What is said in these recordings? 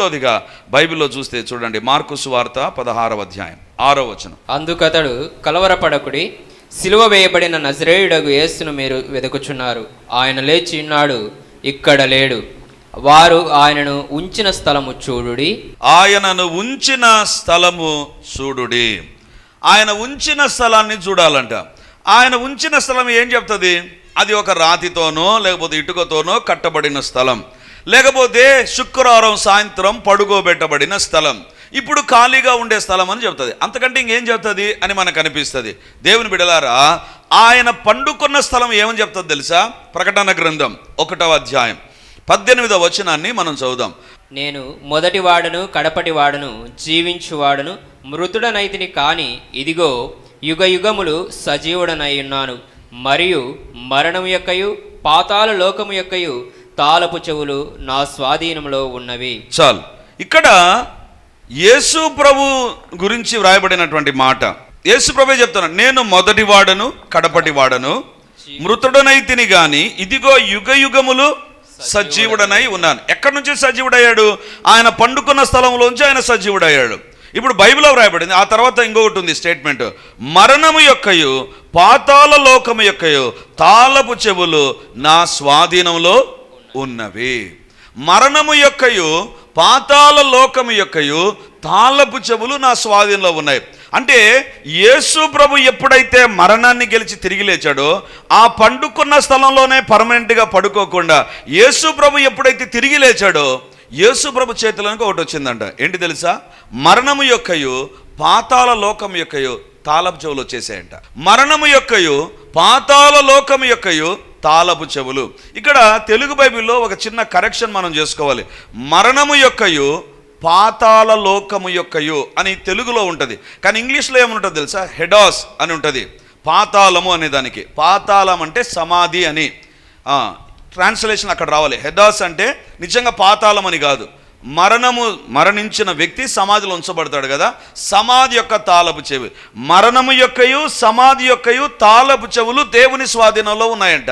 మూడోదిగా బైబిల్లో చూస్తే చూడండి మార్కు సువార్త పదహారవ అధ్యాయం ఆరో వచనం. అందుకతడు కలవరపడకుడి సిలువ వేయబడిన నజరేయుడగు యేసును మీరు వెతుకుచున్నారు ఆయన లేచి ఉన్నాడు ఇక్కడ లేడు. వారు ఆయనను ఉంచిన స్థలము చూడుడి. ఆయనను ఉంచిన స్థలము చూడుడి. ఆయన ఉంచిన స్థలాన్ని చూడాలంట. ఆయన ఉంచిన స్థలం ఏం చెప్తుంది? అది ఒక రాతితోనో లేకపోతే ఇటుకతోనో కట్టబడిన స్థలం. లేకపోతే శుక్రవారం సాయంత్రం పడుకోబెట్టబడిన స్థలం. ఇప్పుడు ఖాళీగా ఉండే స్థలం అని చెప్తుంది. అంతకంటే ఇంకేం చెప్తుంది అని మనకు అనిపిస్తుంది. దేవుని బిడలారా ఆయన పండుకున్న స్థలం ఏమని చెప్తుంది తెలుసా? ప్రకటన గ్రంథం ఒకటవ అధ్యాయం పద్దెనిమిదవ వచనాన్ని మనం చదువుదాం. నేను మొదటి వాడను కడపటి వాడను జీవించువాడను మృతుడనైతిని కాని ఇదిగో యుగ యుగములు సజీవుడనై ఉన్నాను. మరియు మరణం యొక్కయు పాతాల లోకము యొక్కయు తాళపు చెవులు నా స్వాధీనంలో ఉన్నవి. చాలు. ఇక్కడ యేసు ప్రభు గురించి వ్రాయబడినటువంటి మాట. యేసు ప్రభు చెప్తున్నాను నేను మొదటి వాడను కడపటి వాడను మృతుడనైతిని గాని ఇదిగో యుగ యుగములు సజీవుడనై ఉన్నాను. ఎక్కడి నుంచి సజీవుడయ్యాడు? ఆయన పండుకున్న స్థలంలోంచి ఆయన సజీవుడయ్యాడు. ఇప్పుడు బైబిల్లో వ్రాయబడింది. ఆ తర్వాత ఇంకొకటి ఉంది స్టేట్మెంట్. మరణము యొక్కయు పాతాల లోకము యొక్కయు తాళపు చెవులు నా స్వాధీనంలో ఉన్నవి. మరణము యొక్కయు పాతాల లోకము యొక్కయు తాళపు చెవులు నా స్వాధీనంలో ఉన్నాయి. అంటే యేసు ప్రభు ఎప్పుడైతే మరణాన్ని గెలిచి తిరిగి లేచాడో ఆ పండుకున్న స్థలంలోనే పర్మనెంట్గా పడుకోకుండా యేసు ప్రభు ఎప్పుడైతే తిరిగి లేచాడో యేసు ప్రభు చేతిలోనికి ఒకటి వచ్చిందంట. ఏంటి తెలుసా? మరణము యొక్కయు పాతాల లోకం యొక్కయు తాళపు చెవులు వచ్చేసాయంట. మరణము యొక్కయు పాతాల లోకం యొక్కయు తాళపు చెవులు. ఇక్కడ తెలుగు బైబిల్లో ఒక చిన్న కరెక్షన్ మనం చేసుకోవాలి. మరణము యొక్కయు పాతాల లోకము యొక్కయు అని తెలుగులో ఉంటుంది. కానీ ఇంగ్లీష్లో ఏముంటుంది తెలుసా? హెడాస్ అని ఉంటుంది. పాతాళము అనే దానికి. పాతాళం అంటే సమాధి అని. ట్రాన్స్లేషన్ అక్కడ రావాలి. హెడాస్ అంటే నిజంగా పాతాళం అని కాదు. మరణము మరణించిన వ్యక్తి సమాధిలో ఉంచబడతాడు కదా? సమాధి యొక్క తాళపు చెవి. మరణము యొక్కయు సమాధి యొక్కయు తాళపు చెవులు దేవుని స్వాధీనంలో ఉన్నాయంట.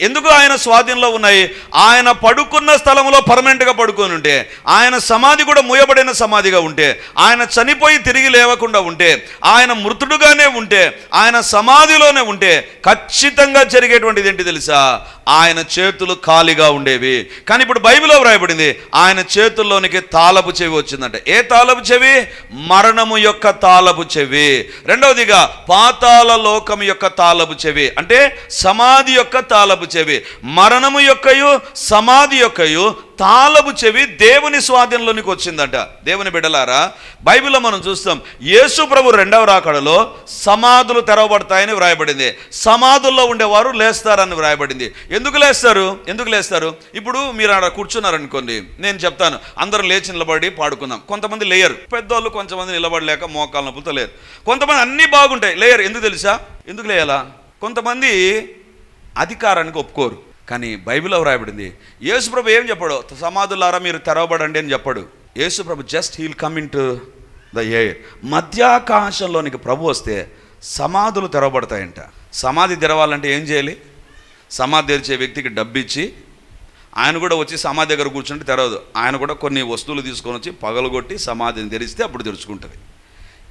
ఎందుకు ఆయన స్వాధీనంలో ఉన్నాయి? ఆయన పడుకున్న స్థలంలో పర్మనెంట్గా పడుకొని ఉంటే ఆయన సమాధి కూడా మూయబడిన సమాధిగా ఉంటే ఆయన చనిపోయి తిరిగి లేవకుండా ఉంటే ఆయన మృతుడుగానే ఉంటే ఆయన సమాధిలోనే ఉంటే ఖచ్చితంగా జరిగేటువంటిది ఏంటి తెలుసా? ఆయన చేతులు ఖాళీగా ఉండేవి. కానీ ఇప్పుడు బైబిల్లో వ్రాయబడింది ఆయన చేతుల్లోనికి తాళపు చెవి వచ్చిందంట. ఏ తాళపు చెవి? మరణము యొక్క తాళపు చెవి. రెండవదిగా పాతాల లోకం యొక్క తాళపు చెవి. అంటే సమాధి యొక్క తాళపు చెవి. మరణము యొక్కయు సమాధి యొక్కయు తాళపు చెవి దేవుని స్వాధీనంలోనికి వచ్చిందంట. దేవుని బిడ్డలారా బైబిల్లో మనం చూస్తాం యేసు ప్రభు రెండవ రాకడలో సమాధులు తెరవబడతాయని వ్రాయబడింది. సమాధుల్లో ఉండేవారు లేస్తారని వ్రాయబడింది. ఎందుకు లేస్తారు? ఎందుకు లేస్తారు? ఇప్పుడు మీరు అక్కడ కూర్చున్నారనుకోండి నేను చెప్తాను అందరూ లేచి నిలబడి పాడుకుందాం. కొంతమంది లేయరు. పెద్దోళ్ళు కొంతమంది నిలబడలేక మోకాల నొప్పులతో లేరు. కొంతమంది అన్నీ బాగుంటాయి. లేయరు. ఎందుకు తెలుసా? ఎందుకు లేయాలా? కొంతమంది అధికారానికి ఒప్పుకోరు. కానీ బైబిల్లో వ్రాయబడింది యేసుప్రభు ఏం చెప్పాడు? సమాధులారా మీరు తెరవబడండి అని చెప్పాడు. యేసుప్రభు just he'll come into the air మధ్యాకాశంలోనికి ప్రభు వస్తే సమాధులు తెరవబడతాయంట. సమాధి తెరవాలంటే ఏం చేయాలి? సమాధి తెరిచే వ్యక్తికి డబ్బు ఇచ్చి ఆయన కూడా వచ్చి సమాధి దగ్గర కూర్చుంటే తెరవదు. ఆయన కూడా కొన్ని వస్తువులు తీసుకొని వచ్చి పగలగొట్టి సమాధిని తెరిస్తే అప్పుడు తెరుచుకుంటుంది.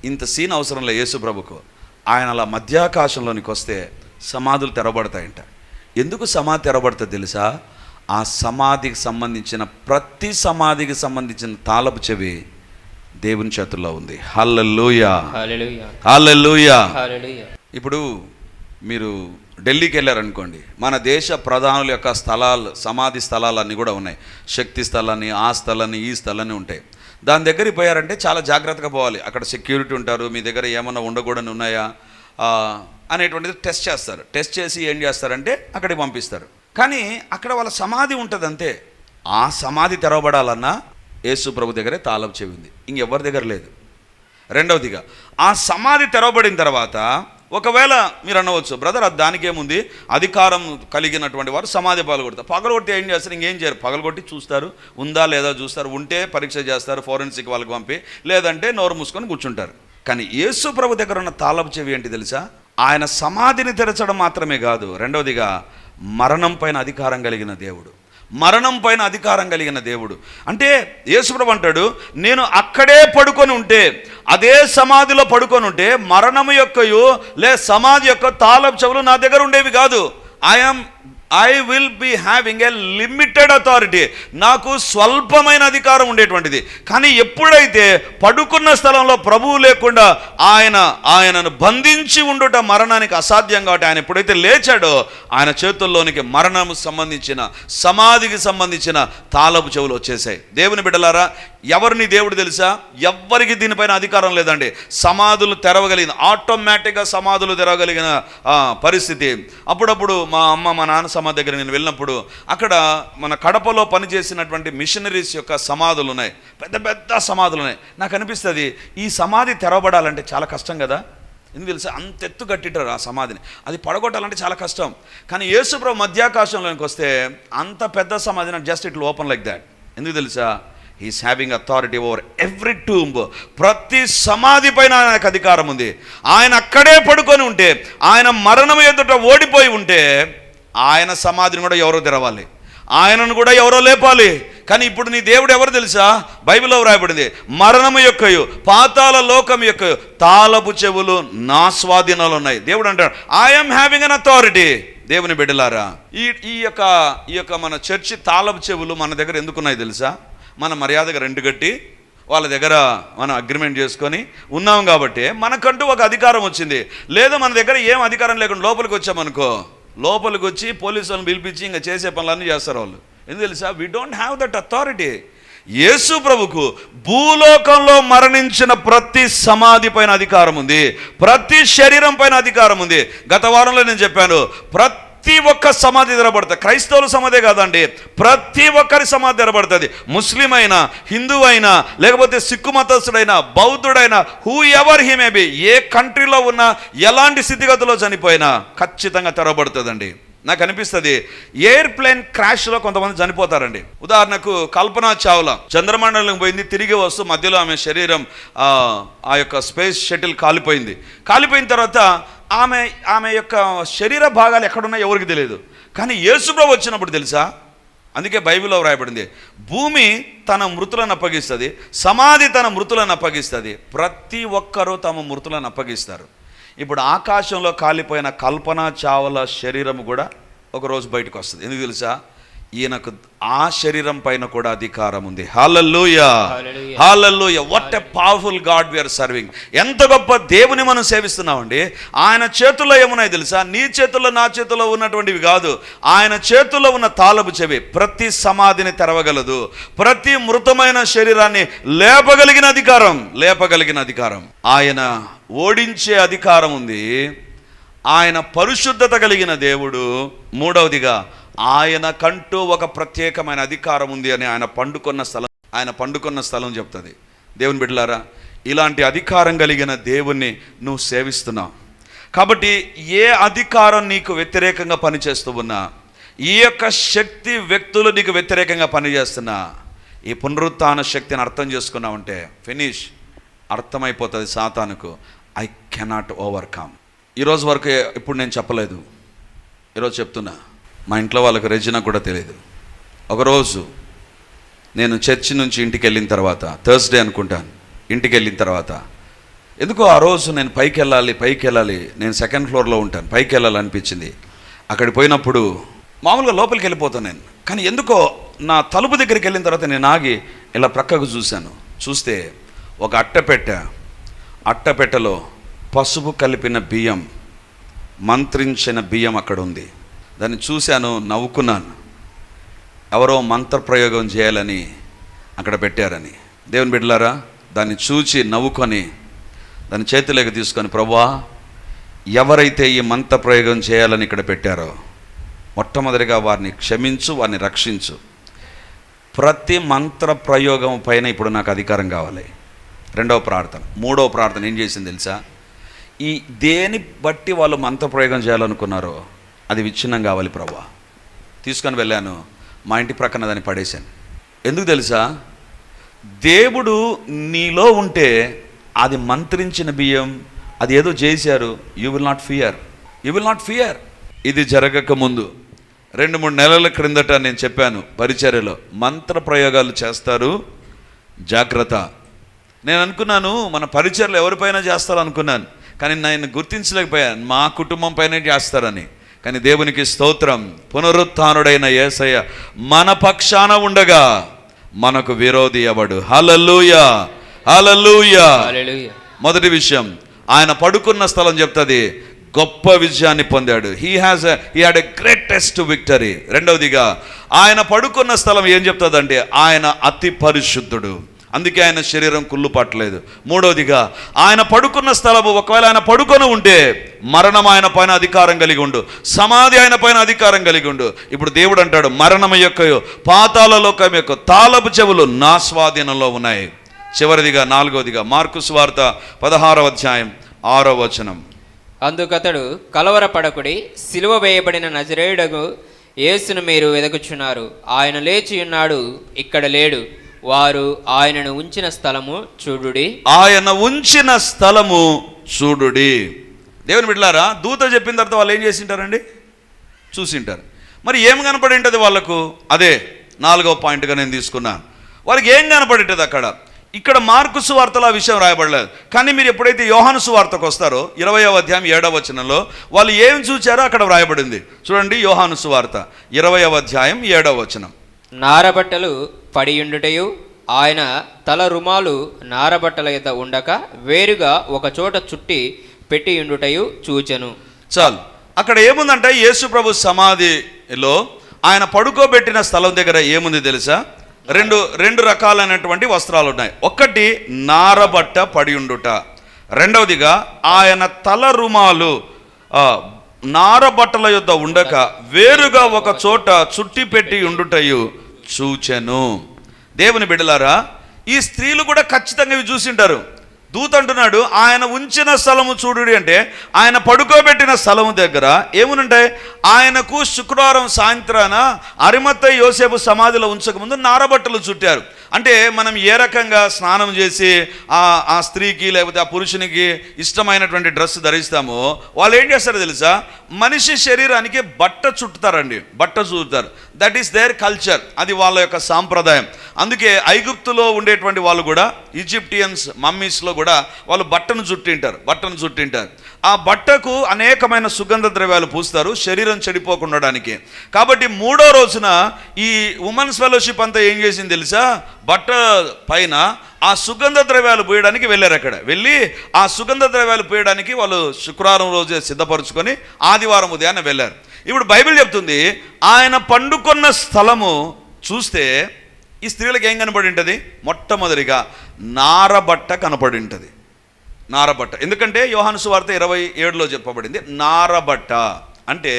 ఇంత సీన్ అవసరం లేదు యేసుప్రభుకు ఆయన అలా మధ్యాకాశంలోనికి వస్తే సమాధులు తెరబడతాయంట ఎందుకు సమాధి తెరబడుతుంది తెలుసా? ఆ సమాధికి సంబంధించిన ప్రతి సమాధికి సంబంధించిన తాళపు చెవి దేవుని చేతుల్లో ఉంది. హల్లెలూయా. హల్లెలూయా. ఇప్పుడు మీరు ఢిల్లీకి వెళ్ళారనుకోండి మన దేశ ప్రధానుల యొక్క స్థలాలు సమాధి స్థలాలన్నీ కూడా ఉన్నాయి. శక్తి స్థలాన్ని ఆ స్థలాన్ని ఈ స్థలాన్ని ఉంటాయి. దాని దగ్గరికి పోయారంటే చాలా జాగ్రత్తగా పోవాలి. అక్కడ సెక్యూరిటీ ఉంటారు. మీ దగ్గర ఏమన్నా ఉండకూడని ఉన్నాయా? అనేటువంటిది టెస్ట్ చేస్తారు. టెస్ట్ చేసి ఏం చేస్తారంటే అక్కడికి పంపిస్తారు. కానీ అక్కడ వాళ్ళ సమాధి ఉంటుంది అంతే ఆ సమాధి తెరవబడాలన్నా యేసు ప్రభు దగ్గరే తాళం చెవింది. ఇంకెవరి దగ్గర లేదు. రెండవదిగా ఆ సమాధి తెరవబడిన తర్వాత ఒకవేళ మీరు అనవచ్చు బ్రదర్ అది దానికేముంది అధికారం కలిగినటువంటి వారు సమాధి పగలగొడతారు. పగలగొట్టి ఏం చేస్తారు? ఇంకేం చేయరు. పగలగొట్టి చూస్తారు. ఉందా లేదా చూస్తారు. ఉంటే పరీక్ష చేస్తారు ఫోరెన్సిక్ వాళ్ళకి పంపి లేదంటే నోరు మూసుకొని కూర్చుంటారు. కానీ యేసు ప్రభు దగ్గర ఉన్న తాళపు చెవి ఏంటి తెలుసా? ఆయన సమాధిని తెరచడం మాత్రమే కాదు. రెండవదిగా మరణం పైన అధికారం కలిగిన దేవుడు. మరణం పైన అధికారం కలిగిన దేవుడు. అంటే యేసుప్రభు అంటాడు నేను అక్కడే పడుకొని ఉంటే అదే సమాధిలో పడుకొని ఉంటే మరణము యొక్కయు లే సమాధి యొక్క తాళపు చెవులు నా దగ్గర ఉండేవి కాదు. I'm I will be having a limited authority నాకు స్వల్పమైన అధికారం ఉండేటువంటిది. కానీ ఎప్పుడైతే పడుకున్న స్థలంలో ప్రభువు లేకుండా ఆయన ఆయనను బంధించి ఉండుట మరణానికి అసాధ్యం కాబట్టి ఆయన ఎప్పుడైతే లేచాడో ఆయన చేతుల్లోనికి మరణము సంబంధించిన సమాధికి సంబంధించిన తాళపు చెవులు వచ్చేసాయి దేవుని బిడ్డలారా ఎవరిని దేవుడు తెలుసా? ఎవ్వరికి దీనిపైన అధికారం లేదండి. సమాధులు తెరవగలిగిన ఆటోమేటిక్గా సమాధులు తెరవగలిగిన పరిస్థితి. అప్పుడప్పుడు మా అమ్మ మా నాన్న సమాధి దగ్గర నేను వెళ్ళినప్పుడు అక్కడ మన కడపలో పనిచేసినటువంటి మిషనరీస్ యొక్క సమాధులు ఉన్నాయి. పెద్ద పెద్ద సమాధులు ఉన్నాయి. నాకు అనిపిస్తుంది ఈ సమాధి తెరవబడాలంటే చాలా కష్టం కదా? ఎందుకు తెలుసా? అంత ఎత్తు కట్టిటారు ఆ సమాధిని. అది పడగొట్టాలంటే చాలా కష్టం. కానీ యేసుప్రభు మధ్యాకాశంలోకి వస్తే అంత పెద్ద సమాధిని just it open like that ఎందుకు తెలుసా? He's having authority over every tomb ప్రతి సమాధి పైన ఆయనకు అధికారం ఉంది. ఆయన అక్కడే పడుకొని ఉంటే ఆయన మరణం ఎదుట ఓడిపోయి ఉంటే ఆయన సమాధిని కూడా ఎవరో తెరవాలి. ఆయనను కూడా ఎవరో లేపాలి. కానీ ఇప్పుడు నీ దేవుడు ఎవరు తెలుసా? బైబిల్లో వ్రాయబడింది మరణము యొక్కయు పాతాల లోకం యొక్క తాళపు చెవులు నా స్వాధీనంలో ఉన్నాయి. దేవుడు అంటాడు ఐఎమ్ హ్యావింగ్ అన్ అథారిటీ దేవుని బిడ్డలారా ఈ ఈ యొక్క ఈ యొక్క మన చర్చి తాళపు చెవులు మన దగ్గర ఎందుకున్నాయి తెలుసా? మన మర్యాదగా రెండు కట్టి వాళ్ళ దగ్గర మనం అగ్రిమెంట్ చేసుకొని ఉన్నాం కాబట్టి మనకంటూ ఒక అధికారం వచ్చింది. లేదా మన దగ్గర ఏం అధికారం లేకుండా లోపలికి వచ్చామనుకో లోపలికి వచ్చి పోలీసులను పిలిపించి ఇంకా చేసే పనులన్నీ చేస్తారు వాళ్ళు. ఎందుకు తెలుసా? We don't have that authority Yesu ప్రభుకు భూలోకంలో మరణించిన ప్రతి సమాధి పైన అధికారం ఉంది. ప్రతి శరీరం పైన అధికారం ఉంది. గత వారంలో నేను చెప్పాను ప్రతి ప్రతి ఒక్క సమాధి తెరబడుతుంది. క్రైస్తవుల సమాధే కాదండి. ప్రతి ఒక్కరి సమాధి తెరబడుతుంది. ముస్లిం అయినా హిందూ అయినా లేకపోతే సిక్కు మతస్థుడైనా బౌద్ధుడైనా whoever he may be a కంట్రీలో ఉన్నా ఎలాంటి స్థితిగతిలో చనిపోయినా ఖచ్చితంగా తెరబడుతుందండి. నాకు అనిపిస్తుంది ఎయిర్ప్లేన్ క్రాష్లో కొంతమంది చనిపోతారండి. ఉదాహరణకు కల్పన చావ్లా చంద్రమండలం పోయింది తిరిగి వస్తూ మధ్యలో ఆమె శరీరం ఆ, ఆ యొక్క స్పేస్ షటిల్ కాలిపోయింది. కాలిపోయిన తర్వాత ఆమె ఆమె యొక్క శరీర భాగాలు ఎక్కడున్నాయో ఎవరికి తెలియదు. కానీ యేసుప్రభు వచ్చినప్పుడు తెలుసా? అందుకే బైబిల్లో వ్రాయబడింది. భూమి తన మృతులను అప్పగిస్తుంది సమాధి తన మృతులను అప్పగిస్తుంది ప్రతి ఒక్కరూ తమ మృతులను అప్పగిస్తారు. ఇప్పుడు ఆకాశంలో కాలిపోయిన కల్పన చావల శరీరం కూడా ఒకరోజు బయటకు వస్తుంది. ఎందుకు తెలుసా? ఈయనకు ఆ శరీరం పైన కూడా అధికారం ఉంది. Hallelujah. Hallelujah. What a powerful God we are serving ఎంత గొప్ప దేవుని మనం సేవిస్తున్నామండి. ఆయన చేతుల్లో ఏమున్నాయి తెలుసా? నీ చేతుల్లో నా చేతుల్లో ఉన్నటువంటివి కాదు. ఆయన చేతుల్లో ఉన్న తాళపు చెవి ప్రతి సమాధిని తెరవగలదు. ప్రతి మృతమైన శరీరాన్ని లేపగలిగిన అధికారం లేపగలిగిన అధికారం. ఆయన ఓడించే అధికారం ఉంది. ఆయన పరిశుద్ధత కలిగిన దేవుడు. మూడవదిగా ఆయన కంటూ ఒక ప్రత్యేకమైన అధికారం ఉంది అని ఆయన పండుకున్న స్థలం ఆయన పండుకున్న స్థలం చెప్తుంది. దేవుని బిడ్డలారా ఇలాంటి అధికారం కలిగిన దేవుణ్ణి నువ్వు సేవిస్తున్నావు. కాబట్టి ఏ అధికారం నీకు వ్యతిరేకంగా పనిచేస్తూ ఉన్నా ఈ యొక్క శక్తి వ్యక్తులు నీకు వ్యతిరేకంగా పనిచేస్తున్నా ఈ పునరుత్న శక్తిని అర్థం చేసుకున్నావంటే ఫినిష్. అర్థమైపోతుంది సాతానుకు ఐ కెనాట్ ఓవర్కమ్. ఈరోజు వరకు ఇప్పుడు నేను చెప్పలేదు. ఈరోజు చెప్తున్నా. మా ఇంట్లో వాళ్ళకు రెజినా కూడా తెలియదు. ఒకరోజు నేను చర్చి నుంచి ఇంటికి వెళ్ళిన తర్వాత థర్స్డే అనుకుంటాను ఇంటికి వెళ్ళిన తర్వాత ఎందుకో ఆ రోజు నేను పైకి వెళ్ళాలి పైకి వెళ్ళాలి నేను సెకండ్ ఫ్లోర్లో ఉంటాను పైకి వెళ్ళాలనిపించింది అక్కడికి పోయినప్పుడు మామూలుగా లోపలికి వెళ్ళిపోతాను నేను. కానీ ఎందుకో నా తలుపు దగ్గరికి వెళ్ళిన తర్వాత నేను ఆగి ఇలా ప్రక్కకు చూశాను. చూస్తే ఒక అట్టపెట్టె అట్టపెట్టలో పసుపు కలిపిన బియ్యం మంత్రించిన బియ్యం అక్కడ ఉంది. దాన్ని చూశాను నవ్వుకున్నాను. ఎవరో మంత్రప్రయోగం చేయాలని అక్కడ పెట్టారని. దేవుని బిడ్డలారా దాన్ని చూచి నవ్వుకొని దాన్ని చేతిలోకి తీసుకొని ప్రభా ఎవరైతే ఈ మంత్రప్రయోగం చేయాలని ఇక్కడ పెట్టారో మొట్టమొదటిగా వారిని క్షమించు వారిని రక్షించు. ప్రతి మంత్ర ప్రయోగం పైన ఇప్పుడు నాకు అధికారం కావాలి. రెండవ ప్రార్థన. మూడవ ప్రార్థన ఏం చేసింది తెలుసా? ఈ దేని బట్టి వాళ్ళు మంత్ర ప్రయోగం చేయాలనుకున్నారో అది విచ్ఛిన్నం కావాలి ప్రభా తీసుకొని వెళ్ళాను. మా ఇంటి ప్రక్కన దాన్ని పడేశాను. ఎందుకు తెలుసా? దేవుడు నీలో ఉంటే అది మంత్రించిన బియ్యం అది ఏదో చేశారు. You will not fear you will not fear ఇది జరగక ముందు. రెండు మూడు నెలల క్రిందట నేను చెప్పాను పరిచర్యలో. మంత్ర ప్రయోగాలు చేస్తారు. జాగ్రత్త. నేను అనుకున్నాను మన పరిచర్లు ఎవరిపైన చేస్తారు అనుకున్నాను కానీ నేను గుర్తించలేకపోయాను. మా కుటుంబం పైనే చేస్తారని. కానీ దేవునికి స్తోత్రం. పునరుత్డైన యేసయ్య మన పక్షాన ఉండగా మనకు విరోధి ఎవడు? హలలుయా హలలుయా హల్లెలూయా! మొదటి విషయం ఆయన పడుకున్న స్థలం చెప్తుంది గొప్ప విజయాన్ని పొందాడు. He has he had a greatest victory రెండవదిగా ఆయన పడుకున్న స్థలం ఏం చెప్తుందంటే ఆయన అతి పరిశుద్ధుడు. అందుకే ఆయన శరీరం కుళ్ళు పట్టలేదు మూడవదిగా ఆయన పడుకున్న స్థలము ఒకవేళ ఆయన పడుకొని ఉంటే మరణం ఆయన పైన అధికారం కలిగి ఉండు. సమాధి ఆయన పైన అధికారం కలిగి ఉండు. ఇప్పుడు దేవుడు అంటాడు మరణం యొక్క పాతాల లోకం యొక్క తాళపు చెవులు నా స్వాధీనంలో ఉన్నాయి. చివరిదిగా నాలుగవదిగా మార్కు స్వార్త పదహారవ అధ్యాయం ఆరో వచనం. అందుకతడు కలవరపడకుడి సిలువ వేయబడిన నజరేయుడకు యేసును మీరు వెదకుచున్నారు. ఆయన లేచి ఉన్నాడు ఇక్కడ లేడు. వారు ఆయనను ఉంచిన స్థలము చూడుడి. ఆయన ఉంచిన స్థలము చూడుడి. దేవుని బిడ్డలారా దూత చెప్పిన తర్వాత వాళ్ళు ఏం చేసింటారండి? చూసింటారు. మరి ఏం కనపడి ఉంటుంది వాళ్ళకు? అదే నాలుగవ పాయింట్గా నేను తీసుకున్నాను వాళ్ళకి ఏం కనపడి ఉంటుంది అక్కడ? ఇక్కడ మార్కు సువార్తలో ఆ విషయం రాయబడలేదు. కానీ మీరు ఎప్పుడైతే యోహాను సువార్తకు వస్తారో ఇరవయవ అధ్యాయం ఏడవ వచనంలో వాళ్ళు ఏం చూచారో అక్కడ వ్రాయబడింది. చూడండి యోహాను సువార్త ఇరవయవ అధ్యాయం ఏడవ వచనం. నారబట్టలు పడియుండుటయు ఆయన తల రుమాలు నారబట్టల యొద్ద ఉండక వేరుగా ఒక చోట చుట్టి పెట్టియుండుటయు చూచెను. చాలు. అక్కడ ఏముందంటే యేసు ప్రభు సమాధిలో ఆయన పడుకోబెట్టిన స్థలం దగ్గర ఏముంది తెలుసా? రెండు రెండు రకాలైనటువంటి వస్త్రాలు ఉన్నాయి ఒకటి నారబట్ట పడి ఉండుట రెండవదిగా ఆయన తల రుమాలు నారబట్టల యొద్ద ఉండక వేరుగా ఒక చోట చుట్టి పెట్టి ఉండుటయు చూచెను. దేవుని బిడ్డలారా ఈ స్త్రీలు కూడా ఖచ్చితంగా ఇవి చూసింటారు దూత అంటున్నాడు ఆయన ఉంచిన స్థలము చూడు అంటే ఆయన పడుకోబెట్టిన స్థలము దగ్గర ఏమునుంటాయి ఆయనకు శుక్రవారం సాయంత్రాన అరిమత్త యోసేపు సమాధిలో ఉంచకముందు నారబట్టలు చుట్టారు. అంటే మనం ఏ రకంగా స్నానం చేసి ఆ ఆ స్త్రీకి లేకపోతే ఆ పురుషునికి ఇష్టమైనటువంటి డ్రెస్ ధరిస్తామో వాళ్ళు ఏం చేస్తారో తెలుసా? మనిషి శరీరానికి బట్ట చుట్టుతారండి బట్ట చుట్టుతారు దట్ ఈస్ దేర్ కల్చర్ అది వాళ్ళ యొక్క సాంప్రదాయం. అందుకే ఐగుప్తులో ఉండేటువంటి వాళ్ళు కూడా ఈజిప్టియన్స్ మమ్మీస్లో కూడా వాళ్ళు బట్టను చుట్టింటారు బట్టను చుట్టింటారు ఆ బట్టకు అనేకమైన సుగంధ ద్రవ్యాలు పూస్తారు శరీరం చెడిపోకుండడానికి. కాబట్టి మూడో రోజున ఈ ఉమెన్స్ ఫెలోషిప్ అంతా ఏం చేసింది తెలుసా? బట్ట పైన ఆ సుగంధ ద్రవ్యాలు పోయడానికి వెళ్ళారు అక్కడ. వెళ్ళి ఆ సుగంధ ద్రవ్యాలు పోయడానికి వాళ్ళు శుక్రవారం రోజే సిద్ధపరచుకొని ఆదివారం ఉదయాన్నే వెళ్ళారు. ఇప్పుడు బైబిల్ చెప్తుంది ఆయన పండుకొన్న స్థలము చూస్తే ఈ స్త్రీలకు ఏం కనపడి ఉంటుంది మొట్టమొదటిగా నారబట్ట కనపడి ఉంటుంది నారబట్ట. ఎందుకంటే యోహాను వార్త ఇరవై ఏడులో చెప్పబడింది నారబట్ట. అంటే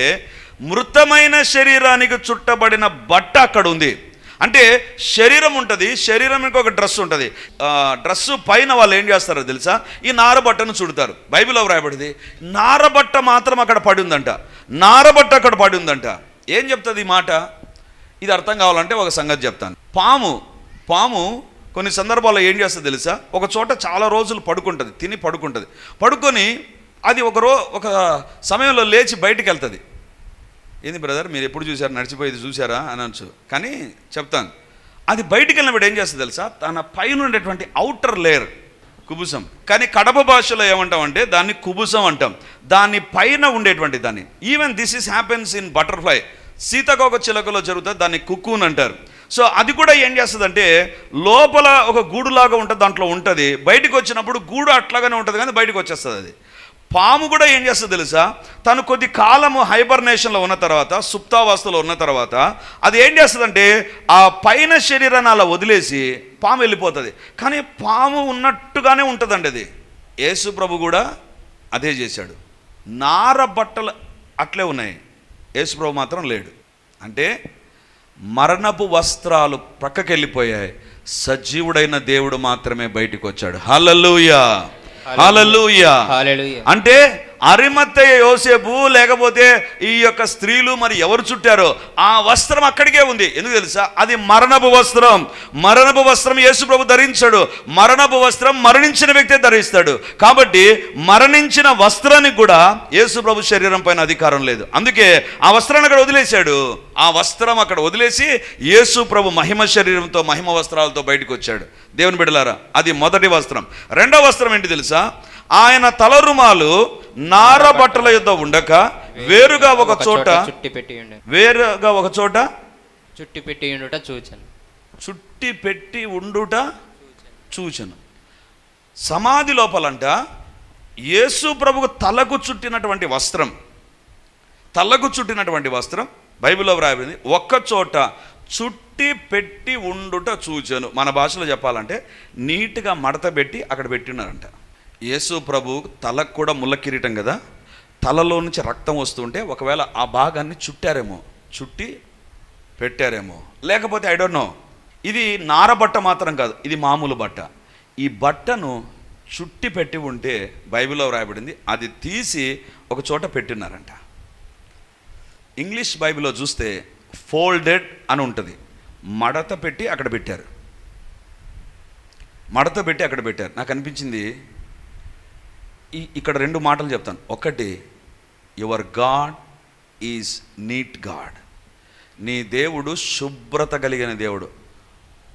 మృతమైన శరీరానికి చుట్టబడిన బట్ట అక్కడ ఉంది అంటే శరీరం ఉంటుంది శరీరానికి ఒక డ్రెస్ ఉంటుంది. డ్రెస్ పైన వాళ్ళు ఏం చేస్తారో తెలుసా? ఈ నారబట్టను చుడతారు. బైబిల్లో వ్రాయబడింది నారబట్ట మాత్రం అక్కడ పడి ఉందంట. నారబట్ట అక్కడ పడి ఉందంట. ఏం చెప్తుంది ఈ మాట? ఇది అర్థం కావాలంటే ఒక సంగతి చెప్తాను. పాము పాము కొన్ని సందర్భాల్లో ఏం చేస్తుంది తెలుసా? ఒక చోట చాలా రోజులు పడుకుంటుంది తిని పడుకుంటుంది. పడుకొని అది ఒక రో ఒక సమయంలో లేచి బయటికి వెళ్తుంది ఏంది బ్రదర్ మీరు ఎప్పుడు చూసారు నడిచిపోయేది చూసారా అనొచ్చు. కానీ చెప్తాను. అది బయటికి వెళ్ళినప్పుడు ఏం చేస్తుంది తెలుసా? తన పైన ఉండేటువంటి అవుటర్ లేయర్ కుబుసం. కానీ కడప భాషలో ఏమంటామంటే దాన్ని కుబుసం అంటాం. దాని పైన ఉండేటువంటి దాన్ని. Even this is happens in butterfly సీతకోక చిలకలో జరుగుతుంది దాన్ని కుక్కున్ అంటారు. సో అది కూడా ఏం చేస్తుందంటే లోపల ఒక గూడులాగా ఉంటుంది దాంట్లో ఉంటుంది. బయటికి వచ్చినప్పుడు గూడు అట్లాగానే ఉంటుంది కానీ బయటకు వచ్చేస్తుంది అది. పాము కూడా ఏం చేస్తుంది తెలుసా? తను కొద్ది కాలము హైబర్నేషన్లో ఉన్న తర్వాత సుప్తావస్థలో ఉన్న తర్వాత అది ఏం చేస్తుందంటే ఆ పైన శరీరాన్ని అలా వదిలేసి పాము వెళ్ళిపోతుంది. కానీ పాము ఉన్నట్టుగానే ఉంటుందండి అది. యేసు ప్రభు కూడా అదే చేశాడు. నార బట్టలు అట్లే ఉన్నాయి. యేసు ప్రభు మాత్రం లేడు. అంటే మరణపు వస్త్రాలు ప్రక్కకెళ్ళిపోయాయి. సజీవుడైన దేవుడు మాత్రమే బయటికి వచ్చాడు హల్లెలూయా! హల్లెలూయా! అంటే అరిమత్తయ్య యోసేపు లేకపోతే ఈ యొక్క స్త్రీలు మరి ఎవరు చుట్టారో ఆ వస్త్రం అక్కడికే ఉంది. ఎందుకు తెలుసా? అది మరణపు వస్త్రం. మరణపు వస్త్రం యేసు ప్రభు ధరించాడు. మరణపు వస్త్రం మరణించిన వ్యక్తే ధరిస్తాడు. కాబట్టి మరణించిన వస్త్రానికి కూడా యేసు ప్రభు శరీరం పైన అధికారం లేదు. అందుకే ఆ వస్త్రాన్ని అక్కడ వదిలేశాడు. ఆ వస్త్రం అక్కడ వదిలేసి యేసు ప్రభు మహిమ శరీరంతో మహిమ వస్త్రాలతో బయటకు వచ్చాడు. దేవుని బిడలారా అది మొదటి వస్త్రం. రెండో వస్త్రం ఏంటి తెలుసా? ఆయన తలరుమాలు నార బట్టల యుద్ధ ఉండక వేరుగా ఒక చోట చుట్టి పెట్టి వేరుగా ఒక చోట చుట్టి పెట్టి ఉండుట చూచాను. చుట్టి పెట్టి ఉండుట చూచను. సమాధి లోపలంట యేసు ప్రభుకు తలకు చుట్టినటువంటి వస్త్రం. తలకు చుట్టినటువంటి వస్త్రం బైబిల్లో వ్రాయబడింది. ఒక్క చోట చుట్టి పెట్టి ఉండుట చూచను. మన భాషలో చెప్పాలంటే నీట్గా మడత పెట్టి అక్కడ పెట్టినారంట. యేసు ప్రభు తలకు కూడా ముళ్ళ కిరీటం కదా? తలలో నుంచి రక్తం వస్తుంటే ఒకవేళ ఆ భాగాన్ని చుట్టారేమో చుట్టి పెట్టారేమో. లేకపోతే ఐ డోంట్ నో ఇది నార బట్ట మాత్రం కాదు ఇది మామూలు బట్ట. ఈ బట్టను చుట్టి పెట్టి ఉంటే బైబిల్లో వ్రాయబడింది అది తీసి ఒక చోట పెట్టినారంట. ఇంగ్లీష్ బైబిల్లో చూస్తే ఫోల్డెడ్ అని ఉంటుంది. మడత పెట్టి అక్కడ పెట్టారు. మడత పెట్టి అక్కడ పెట్టారు. నాకు అనిపించింది ఇక్కడ రెండు మాటలు చెప్తాను. ఒకటి your God is neat God. నీ దేవుడు శుభ్రత కలిగిన దేవుడు.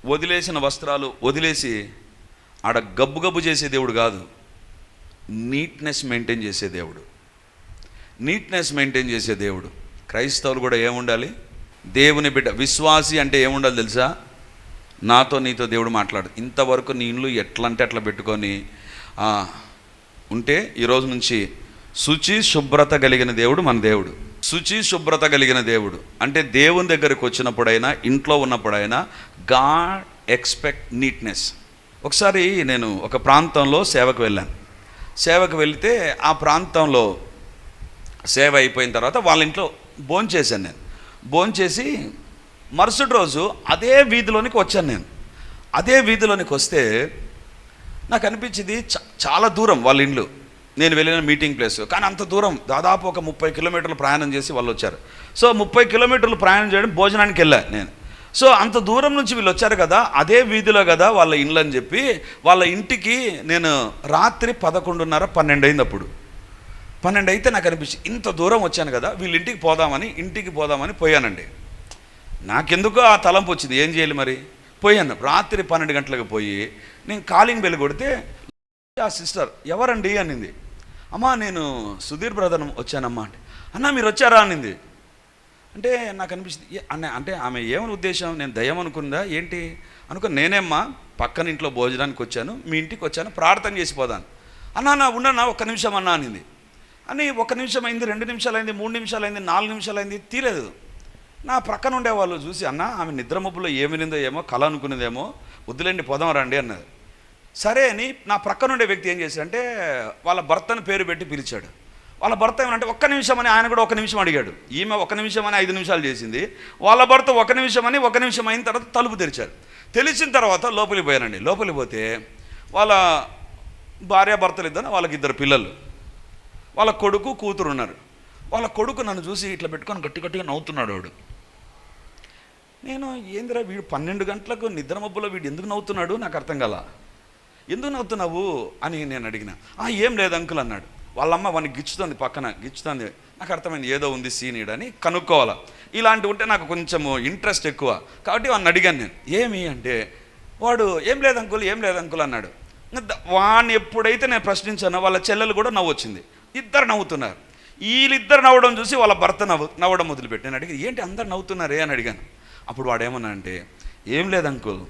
వదిలేసిన వస్త్రాలు వదిలేసి ఆడ గబ్బు గబ్బు చేసే దేవుడు కాదు. నీట్నెస్ మెయింటైన్ చేసే దేవుడు. నీట్నెస్ మెయింటైన్ చేసే దేవుడు. క్రైస్తవులు కూడా ఏముండాలి? దేవుని బిడ్డ విశ్వాసి అంటే ఏముండాలి తెలుసా? నాతో నీతో దేవుడు మాట్లాడు. ఇంతవరకు నీ ఇల్లు ఎట్లా అట్లా పెట్టుకొని ఉంటే ఈరోజు నుంచి శుచి శుభ్రత కలిగిన దేవుడు మన దేవుడు. శుచి శుభ్రత కలిగిన దేవుడు. అంటే దేవుని దగ్గరికి వచ్చినప్పుడైనా ఇంట్లో ఉన్నప్పుడైనా గాడ్ ఎక్స్పెక్ట్ నీట్నెస్. ఒకసారి నేను ఒక ప్రాంతంలో సేవకు వెళ్ళాను. సేవకు వెళితే ఆ ప్రాంతంలో సేవ అయిపోయిన తర్వాత వాళ్ళ ఇంట్లో భోంచేశాను నేను. భోంచేసి మరుసటి రోజు అదే వీధిలోనికి వచ్చాను నేను. అదే వీధిలోనికి వస్తే నాకు అనిపించింది చ- చాలా దూరం వాళ్ళ ఇండ్లు. నేను వెళ్ళిన మీటింగ్ ప్లేస్ కానీ అంత దూరం దాదాపు ఒక ముప్పై కిలోమీటర్లు ప్రయాణం చేసి వాళ్ళు వచ్చారు సో ముప్పై కిలోమీటర్లు ప్రయాణం చేయడం భోజనానికి వెళ్ళా నేను. సో అంత దూరం నుంచి వీళ్ళు వచ్చారు కదా అదే వీధిలో కదా వాళ్ళ ఇండ్లు అని చెప్పి వాళ్ళ ఇంటికి నేను రాత్రి పదకొండున్నర పన్నెండు అయింది అప్పుడు పన్నెండు అయితే నాకు అనిపించింది ఇంత దూరం వచ్చాను కదా వీళ్ళ ఇంటికి పోదామని ఇంటికి పోదామని పోయానండి. నాకెందుకో ఆ తలంపు వచ్చింది ఏం చేయాలి మరి? పోయాను. రాత్రి పన్నెండు గంటలకు పోయి నేను కాలింగ్ బెల్ కొడితే ఆ సిస్టర్ ఎవరండి? అనింది. అమ్మా నేను సుధీర్ బ్రదర్ వచ్చానమ్మా. అంటే అన్న మీరు వచ్చారా? అనింది. అంటే నాకు అనిపిస్తుంది అన్న అంటే ఆమె ఏమని ఉద్దేశం? నేను దయ్యం అనుకుందా? ఏంటి? అనుకో నేనేమ్మా పక్కన ఇంట్లో భోజనానికి వచ్చాను మీ ఇంటికి వచ్చాను ప్రార్థన చేసి పోదాను అన్నా నా ఉండన్నా ఒక్క నిమిషం అన్నా అనింది. అని ఒక నిమిషం అయింది రెండు నిమిషాలు అయింది మూడు నిమిషాలు అయింది నాలుగు నిమిషాలు అయింది తీలేదు నా ప్రక్కన ఉండే వాళ్ళు చూసి అన్న ఆమె నిద్రమబ్బులో ఏమినిందో ఏమో కళ అనుకునేదేమో వద్దులేండి పోదాం రండి అన్నది. సరే అని నా ప్రక్కన ఉండే వ్యక్తి ఏం చేశాడంటే వాళ్ళ భర్తను పేరు పెట్టి పిలిచాడు. వాళ్ళ భర్త ఏమంటే ఒక్క నిమిషం అని ఆయన కూడా ఒక నిమిషం అడిగాడు. ఈమె ఒక నిమిషం అని ఐదు నిమిషాలు చేసింది. వాళ్ళ భర్త ఒక నిమిషం అని ఒక నిమిషం అయిన తర్వాత తలుపు తెరిచారు. తెలిసిన తర్వాత లోపలికి పోయానండి లోపలికి పోతే వాళ్ళ భార్య భర్తలు ఇద్దరు వాళ్ళకి ఇద్దరు పిల్లలు. వాళ్ళ కొడుకు కూతురు ఉన్నారు. వాళ్ళ కొడుకు నన్ను చూసి ఇట్లా పెట్టుకొని గట్టి గట్టిగా నవ్వుతున్నాడు వాడు. నేను ఏందిరా వీడు పన్నెండు గంటలకు నిద్ర మబ్బులో వీడు ఎందుకు నవ్వుతున్నాడు? నాకు అర్థం కదా ఎందుకు నవ్వుతున్నావు అని నేను అడిగిన. "ఆ, ఏం లేదు అంకుల్ అన్నాడు. వాళ్ళమ్మ వాడిని గిచ్చుతుంది పక్కన గిచ్చుతుంది. నాకు అర్థమైంది ఏదో ఉంది సీనియర్ అని కనుక్కోవాలి. ఇలాంటివి ఉంటే నాకు కొంచెము ఇంట్రెస్ట్ ఎక్కువ. కాబట్టి వాడిని అడిగాను నేను. ఏమి అంటే వాడు ఏం లేదు అంకుల్ ఏం లేదు అంకుల్ అన్నాడు. వాడిని ఎప్పుడైతే నేను ప్రశ్నించానో వాళ్ళ చెల్లెలు కూడా నవ్వొచ్చింది. ఇద్దరు నవ్వుతున్నారు. వీళ్ళిద్దరు నవ్వడం చూసి వాళ్ళ భర్త నవ్వు నవ్వడం మొదలుపెట్టి. నేను అడిగి ఏంటి అందరు నవ్వుతున్నారే అని అడిగాను. అప్పుడు వాడు ఏమన్నా అంటే ఏం లేదు అంకుల్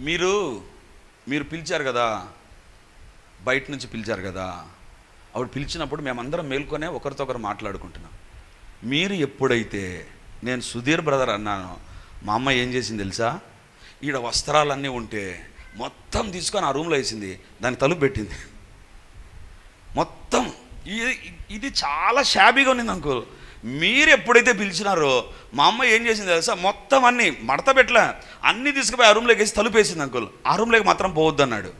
మీరు మీరు పిలిచారు కదా బయట నుంచి పిలిచారు కదా ఆవిడ పిలిచినప్పుడు మేమందరం మేల్కొనే ఒకరితో ఒకరు మాట్లాడుకుంటున్నాం. మీరు ఎప్పుడైతే నేను సుధీర్ బ్రదర్ అన్నాను మా అమ్మ ఏం చేసింది తెలుసా? ఈడ వస్త్రాలన్నీ ఉంటే మొత్తం తీసుకొని ఆ రూమ్లో వేసింది దాన్ని తలుపు పెట్టింది. మొత్తం. ఇది ఇది చాలా షాబీగా ఉన్నింది అంకుల్. మీరు ఎప్పుడైతే పిలిచినారో మా అమ్మ ఏం చేసింది తెలుసా? మొత్తం అన్ని మడత పెట్టలే అన్నీ తీసుకుపోయి ఆ రూమ్లోకి వేసి తలుపేసింది అంకుల్. ఆ రూమ్లోకి మాత్రం పోవద్దు అన్నాడు.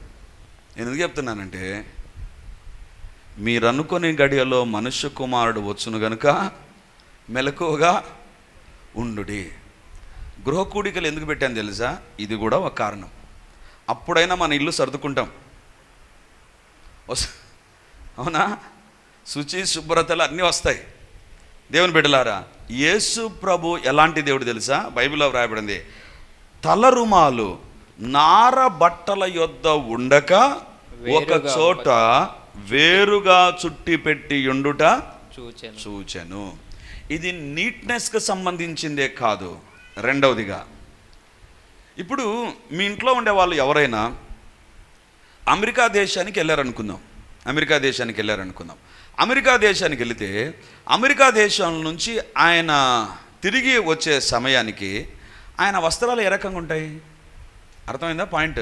నేను ఎందుకు చెప్తున్నానంటే మీరనుకునే గడియలో మనుష్య కుమారుడు వచ్చును గనుక మెలకువగా ఉండుడి. గృహ కూడికలు ఎందుకు పెట్టాను తెలుసా? ఇది కూడా ఒక కారణం. అప్పుడైనా మన ఇల్లు సర్దుకుంటాం. వస్- అవునా? శుచి శుభ్రతలు అన్నీ వస్తాయి. దేవుని బిడ్డలారా యేసు ప్రభు ఎలాంటి దేవుడు తెలుసా? బైబిల్లో వ్రాయబడింది తలరుమాలు నార బట్టల యొద్ద ఉండక ఒక చోట వేరుగా చుట్టి పెట్టి ఉండుట చూచాను. సూచను ఇది నీట్నెస్కి సంబంధించిందే కాదు. రెండవదిగా ఇప్పుడు మీ ఇంట్లో ఉండే వాళ్ళు ఎవరైనా అమెరికా దేశానికి వెళ్ళారనుకుందాం. అమెరికా దేశానికి వెళ్ళారనుకుందాం. అమెరికా దేశానికి వెళితే అమెరికా దేశం నుంచి ఆయన తిరిగి వచ్చే సమయానికి ఆయన వస్త్రాలు ఏ రకంగా ఉంటాయి? అర్థమైందా పాయింట్?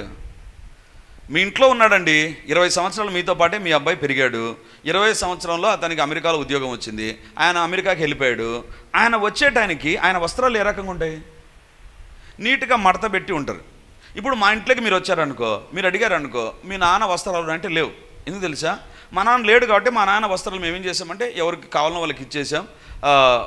మీ ఇంట్లో ఉన్నాడండి ఇరవై సంవత్సరాలు మీతో పాటే మీ అబ్బాయి పెరిగాడు ఇరవై సంవత్సరంలో అతనికి అమెరికాలో ఉద్యోగం వచ్చింది ఆయన అమెరికాకి వెళ్ళిపోయాడు ఆయన వచ్చే టైంకి ఆయన వస్త్రాలు ఏ రకంగా ఉంటాయి? నీట్గా మడత పెట్టి ఉంటారు. ఇప్పుడు మా ఇంట్లోకి మీరు వచ్చారనుకో మీరు అడిగారనుకో మీ నాన్న వస్త్రాలు అంటే లేవు. ఎందుకు తెలుసా? మా నాన్న లేడు కాబట్టి మా నాన్న వస్త్రాలు మేము ఏం చేసామంటే ఎవరికి కావాలనో వాళ్ళకి ఇచ్చేసాం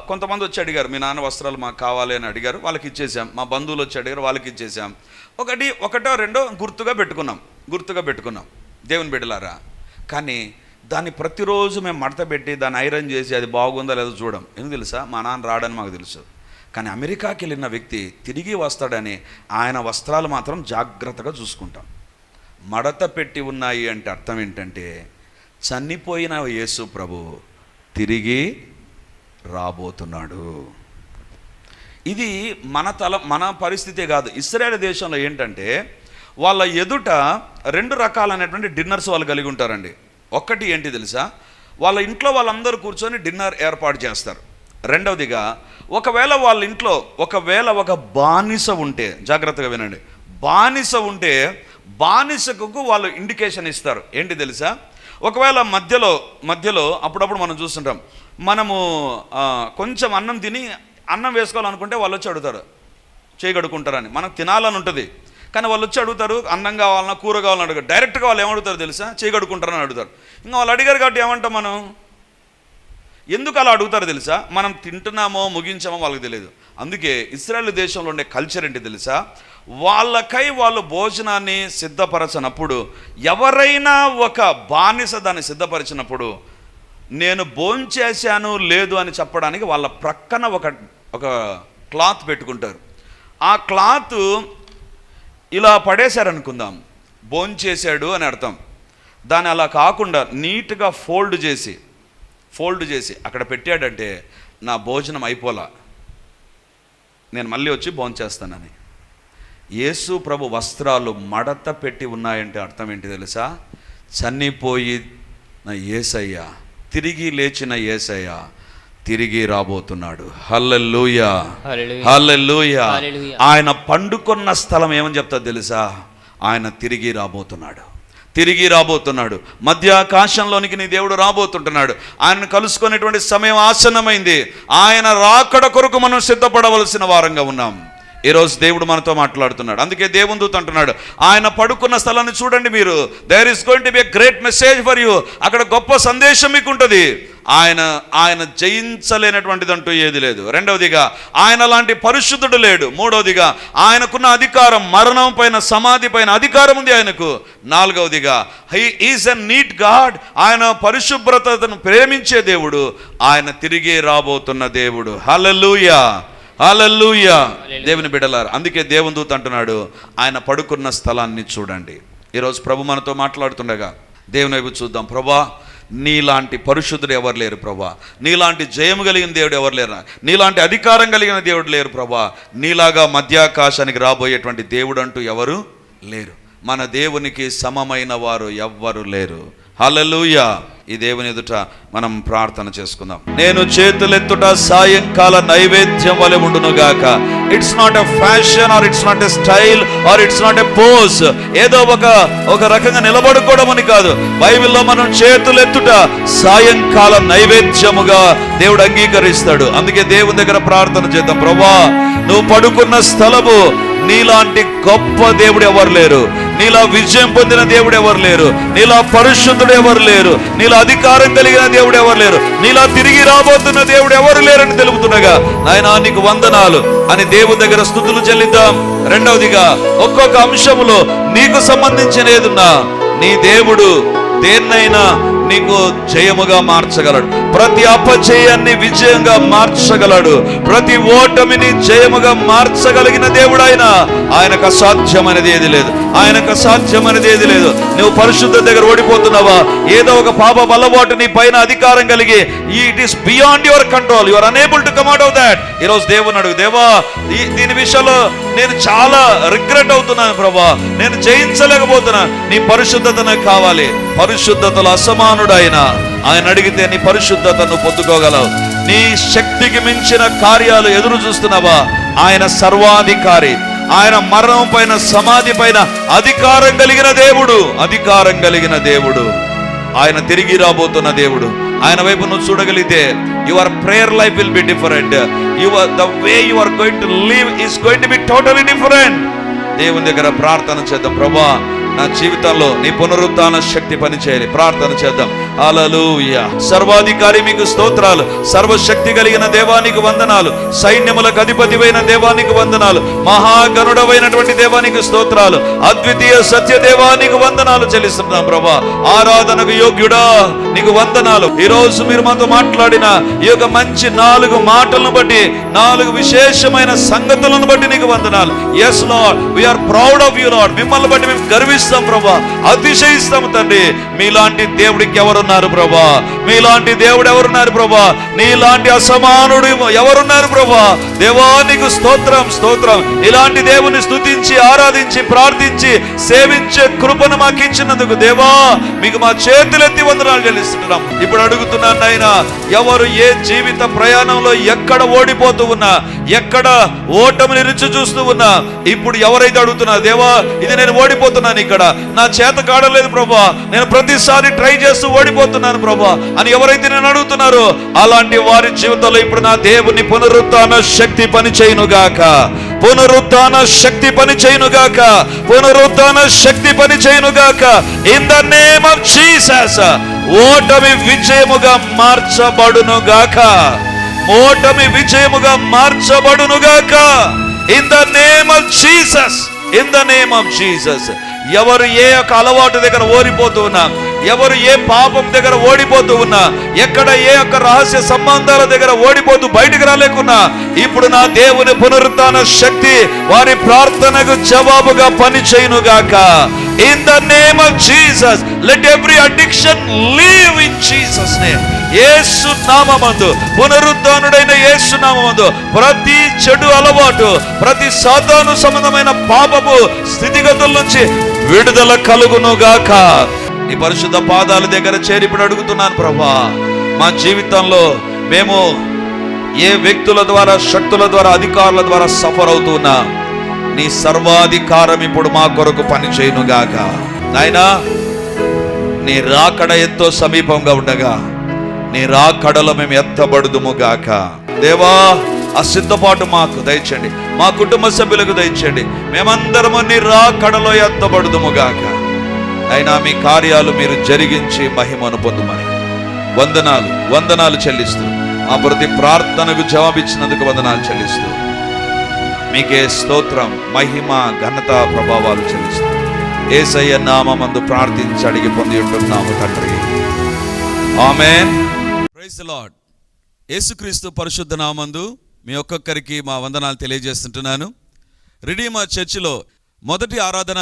కొంతమంది వచ్చి అడిగారు మీ నాన్న వస్త్రాలు మాకు కావాలి అని అడిగారు వాళ్ళకి ఇచ్చేసాం మా బంధువులు వచ్చి అడిగారు వాళ్ళకి ఇచ్చేసాం ఒకటి ఒకటో రెండో గుర్తుగా పెట్టుకున్నాం గుర్తుగా పెట్టుకున్నాం దేవుని బిడ్డలారా. కానీ దాన్ని ప్రతిరోజు మేము మడత పెట్టి దాన్ని ఐరన్ చేసి అది బాగుందో లేదో చూడం. ఎందుకు తెలుసా? మా నాన్న రాడని మాకు తెలుసు. కానీ అమెరికాకి వెళ్ళిన వ్యక్తి తిరిగి వస్తాడని ఆయన వస్త్రాలు మాత్రం జాగ్రత్తగా చూసుకుంటాం. మడత పెట్టి ఉన్నాయి అంటే అర్థం ఏంటంటే చనిపోయిన యేసు ప్రభు. తిరిగి రాబోతున్నాడు. ఇది మన తల మన పరిస్థితే కాదు. ఇస్రాయేల్ దేశంలో ఏంటంటే వాళ్ళ ఎదుట రెండు రకాలైనటువంటి డిన్నర్స్ వాళ్ళు కలిగి ఉంటారండి. ఒక్కటి ఏంటి తెలుసా? వాళ్ళ ఇంట్లో వాళ్ళందరూ కూర్చొని డిన్నర్ ఏర్పాటు చేస్తారు. రెండవదిగా ఒకవేళ వాళ్ళ ఇంట్లో ఒకవేళ ఒక బానిస ఉంటే జాగ్రత్తగా వినండి. బానిస ఉంటే బానిసకు వాళ్ళు ఇండికేషన్ ఇస్తారు. ఏంటి తెలుసా? ఒకవేళ మధ్యలో మధ్యలో అప్పుడప్పుడు మనం చూస్తుంటాం. మనము కొంచెం అన్నం తిని అన్నం వేసుకోవాలనుకుంటే వాళ్ళు వచ్చి అడుగుతారు చేయగడుకుంటారని మనకు తినాలని ఉంటుంది. కానీ వాళ్ళు వచ్చి అడుగుతారు అన్నం కావాలన్నా కూర కావాలని అడుగుతారు. డైరెక్ట్గా వాళ్ళు ఏమడుగుతారు తెలుసా? చేయగడుకుంటారని అడుగుతారు. ఇంకా వాళ్ళు అడిగారు కాబట్టి ఏమంటాం మనం? ఎందుకు అలా అడుగుతారో తెలుసా? మనం తింటున్నామో ముగించామో వాళ్ళకి తెలియదు. అందుకే ఇస్రాయల్ దేశంలో ఉండే కల్చర్ ఏంటి తెలుసా? వాళ్ళకై వాళ్ళు భోజనాన్ని సిద్ధపరచనప్పుడు ఎవరైనా ఒక బానిస దాన్ని సిద్ధపరిచినప్పుడు నేను భోంచేశాను లేదు అని చెప్పడానికి వాళ్ళ ప్రక్కన ఒక ఒక క్లాత్ పెట్టుకుంటారు. ఆ క్లాత్ ఇలా పడేశారనుకుందాం. భోంచేశాడు అని అర్థం. దాన్ని అలా కాకుండా నీట్గా ఫోల్డ్ చేసి ఫోల్డ్ చేసి అక్కడ పెట్టాడంటే నా భోజనం అయిపోలా. నేను మళ్ళీ వచ్చి భోంచేస్తానని. యేసు ప్రభు వస్త్రాలు మడత పెట్టి ఉన్నాయంటే అర్థం ఏంటి తెలుసా? చనిపోయి నా ఏసయ్య తిరిగి లేచిన ఏసయ్య తిరిగి రాబోతున్నాడు. హల్లెలూయా. హల్లెలూయా. హల్లెలూయా. హల్లెలూయా. ఆయన పండుకొన్న స్థలం ఏమని చెప్తా తెలుసా? ఆయన తిరిగి రాబోతున్నాడు. తిరిగి రాబోతున్నాడు. మధ్య ఆకాశంలోనికి నీ దేవుడు రాబోతుంటున్నాడు. ఆయనను కలుసుకునేటువంటి సమయం ఆసన్నమైంది. ఆయన రాకడ కొరకు మనం సిద్ధపడవలసిన వారంగా ఉన్నాం. ఈరోజు దేవుడు మనతో మాట్లాడుతున్నాడు. అందుకే దేవుని దూత అంటున్నాడు ఆయన పడుకున్న స్థలాన్ని చూడండి మీరు. There is going to be great message for you అక్కడ గొప్ప సందేశం మీకు ఉంటుంది ఆయన ఆయన జయించలేనటువంటిది అంటూ ఏది లేదు. రెండవదిగా ఆయన లాంటి పరిశుద్ధుడు లేడు. మూడవదిగా ఆయనకున్న అధికారం మరణం పైన సమాధి పైన అధికారం ఉంది ఆయనకు. నాలుగవదిగా he is a neat God ఆయన పరిశుభ్రతను ప్రేమించే దేవుడు. ఆయన తిరిగి రాబోతున్న దేవుడు. హలలుయా హల్లెలూయా. దేవుని బిడ్డలారు అందుకే దేవుని దూత అంటున్నాడు ఆయన పడుకున్న స్థలాన్ని చూడండి. ఈరోజు ప్రభు మనతో మాట్లాడుతుండగా దేవుని వైపు చూద్దాం. ప్రభా నీలాంటి పరిశుద్ధుడు ఎవరు లేరు ప్రభా? నీలాంటి జయము కలిగిన దేవుడు ఎవరు లేరు? నీలాంటి అధికారం కలిగిన దేవుడు లేరు ప్రభా. నీలాగా మధ్యాకాశానికి రాబోయేటువంటి దేవుడు అంటూ ఎవరు లేరు. మన దేవునికి సమమైన వారు ఎవ్వరు లేరు. హల్లెలూయా. ఈ దేవుని ఎదుట మనం ప్రార్థన చేసుకుందాం. నేను చేతులెత్తుట సాయంకాల నైవేద్యం వలె ఉండును గాక it's not a fashion or it's not a style or it's not a pose ఏదో ఒక ఒక రకంగా నిలబడుకోవడం అని కాదు. బైబిల్లో మనం చేతులెత్తుట సాయంకాల నైవేద్యముగా దేవుడు అంగీకరిస్తాడు. అందుకే దేవుని దగ్గర ప్రార్థన చేద్దాం. ప్రభా నువ్వు పడుకున్న స్థలము నీలాంటి గొప్ప దేవుడు ఎవరు లేరు? నీలా విజయం పొందిన దేవుడు ఎవరు లేరు? నీలా పరిశుద్ధుడు ఎవరు లేరు? నీలా అధికారం కలిగిన దేవుడు ఎవరు లేరు? నీలా తిరిగి రాబోతున్న దేవుడు ఎవరు లేరని తెలుపుతుండగా ఆయన నీకు వందనాలు. అని దేవుని దగ్గర స్థుతులు చెల్లిద్దాం. రెండవదిగా ఒక్కొక్క అంశములో నీకు సంబంధించిన ఏదున్నా నీ దేవుడు దేన్నైనా నీకు జయముగా మార్చగలడు. ప్రతి అపజయాన్ని విజయంగా మార్చగలడు. ప్రతి ఓటమిని జయముగా మార్చగలిగిన దేవుడు ఆయన ఆయనకు అసాధ్యమనేది ఏది లేదు. ఆయనకు అసాధ్యమనేది ఏది లేదు. నువ్వు పరిశుద్ధ దగ్గర ఓడిపోతున్నావా? ఏదో ఒక పాప బలబాటు నీ పైన అధికారం కలిగి it is beyond your control you're unable to command out of that ఈరోజు దేవుని అడుగు దేవా దీని విషయంలో నేను చాలా రిగ్రెట్ అవుతున్నాను ప్రభా. నేను జయించలేకపోతున్నా నీ పరిశుద్ధత నాకు కావాలి అసమానం అసమానుడు ఆయన ఆయన అడిగితే నీ పరిశుద్ధతను పొందుకోగలవు. నీ శక్తికి మించిన కార్యాలు ఎదురు చూస్తున్నావా? ఆయన సర్వాధికారి. ఆయన మరణం పైన సమాధి పైన అధికారం కలిగిన దేవుడు అధికారం కలిగిన దేవుడు. ఆయన తిరిగి రాబోతున్న దేవుడు. ఆయన వైపు నువ్వు చూడగలిగితే your prayer life will be different your the way you are going to live is going to be totally different దేవుని దగ్గర ప్రార్థన చేద్దాం. ప్రభా నా జీవితంలో నీ పునరుద్ధాన శక్తి పనిచేయాలి. ప్రార్థన చేద్దాం. అలలుయ సర్వాధికారి మీకు స్తోత్రాలు. సర్వశక్తి కలిగిన దేవానికి వందనాలు. సైన్యములకు అధిపతివైన దేవానికి వందనాలు. మహాగణుడమైనటువంటి దేవానికి స్తోత్రాలు. అద్వితీయ సత్య దేవానికి వందనాలు చెల్లిస్తున్నాం ప్రభా. ఆరాధనకు యోగ్యుడా నీకు వందనాలు. ఈ రోజు మీరు మాతో మాట్లాడిన ఈ యొక్క మంచి నాలుగు మాటలను బట్టి నాలుగు విశేషమైన సంగతులను బట్టి నీకు వందనాలు. Yes Lord we are proud of you Lord మిమ్మల్ని బట్టి మేము గర్విస్తాం ప్రభా. అతిశయిస్తాం తండ్రి. మీలాంటి దేవుడికి ఎవరు ఎవరున్నారు ప్రభా. మీలాంటి దేవుడు ఎవరున్నారు ప్రభా? నీలాంటి అసమానుడు ఎవరున్నారు ప్రభా? దేవా నీకు స్తోత్రం స్తోత్రం. ఇలాంటి దేవుని స్తుతించి ఆరాధించి ప్రార్థించి సేవించే కృపను మాకు ఇచ్చినందుకు దేవా మీకు మా చేతులెత్తి వందనాలు చెల్లిస్తున్నాం. ఇప్పుడు అడుగుతున్నాను నాయన ఎవరు ఏ జీవిత ప్రయాణంలో ఎక్కడ ఓడిపోతూ ఉన్నా ఎక్కడ ఓటమిని రుచి చూస్తూ ఉన్నా ఇప్పుడు ఎవరైతే అడుగుతున్నా దేవా ఇది నేను ఓడిపోతున్నాను ఇక్కడ. నా చేత కాడలేదు ప్రభా. నేను ప్రతిసారి ట్రై చేస్తూ ఓడి వెళ్ళిపోతున్నాను ప్రభా అని ఎవరైతే నేను అడుగుతున్నారో అలాంటి వారి జీవితంలో ఇప్పుడు నా దేవుని పునరుద్ధాన శక్తి పని చేయునుగాక పునరుత్థాన శక్తి పని చేయునుగాక శక్తి పని చేయునుగాక in the name of Jesus ఓటమి విజయముగా మార్చబడునుగాక ఓటమి విజయముగా మార్చబడునుగాక in the name of Jesus in the name of Jesus ఎవరు ఏ యొక్క అలవాటు దగ్గర ఓడిపోతూ ఎవరు ఏ పాపం దగ్గర ఓడిపోతూ ఉన్నా ఎక్కడ ఏ యొక్క రహస్య సంబంధాల దగ్గర ఓడిపోతూ బయటికి రాలేకున్నా ఇప్పుడు నా దేవుని పునరుద్ధాన శక్తి వారి ప్రార్థనకు జవాబుగా పని చేయునుగాక in the name of Jesus let every addiction leave in Jesus name Yesu నామందు పునరుద్ధానుడైన ఏసు నామందు ప్రతి చెడు అలవాటు ప్రతి సాతాను సంబంధమైన పాపము స్థితిగతుల నుంచి విడుదల కలుగునుగాక. నీ పరిశుద్ధ పాదాల దగ్గర చేరి ఇప్పుడు అడుగుతున్నాను ప్రభా. మా జీవితంలో మేము ఏ వ్యక్తుల ద్వారా శక్తుల ద్వారా అధికారుల ద్వారా సఫర్ అవుతున్నా నీ సర్వాధికారం ఇప్పుడు మా కొరకు పనిచేయునుగాక. నాయనా నీ రాకడ ఎంతో సమీపంగా ఉండగా నీ రాకడలో మేము ఎత్తబడుదుము గాక దేవా ఆ సిద్ధపాటు మాకు దయచండి మా కుటుంబ సభ్యులకు దయచండి మేమందరము నీ రాకడలో ఎత్తబడుదుము గాక అయినా మీ కార్యాలు మీరు జరిగించి మహిమను పొందుమని. వందనాలు వందనాలు చెల్లిస్తూ ఆ ప్రతి ప్రార్థనకు జవాబిచ్చినందుకు వందనాలు చెల్లిస్తూ మీకే స్తోత్రం మహిమ ఘనత ప్రభావాలు చెల్లిస్తూ ఏసయ్య నామందు ప్రార్థించి అడిగి పొంది ఉంటున్నాము తండ్రి. ఆమెన్. ప్రైజ్ లార్డ్ యేసుక్రీస్తు పరిశుద్ధ నామందు మీ ఒక్కొక్కరికి మా వందనాలు తెలియజేస్తుంటున్నాను. రిడీమా చర్చిలో మొదటి ఆరాధన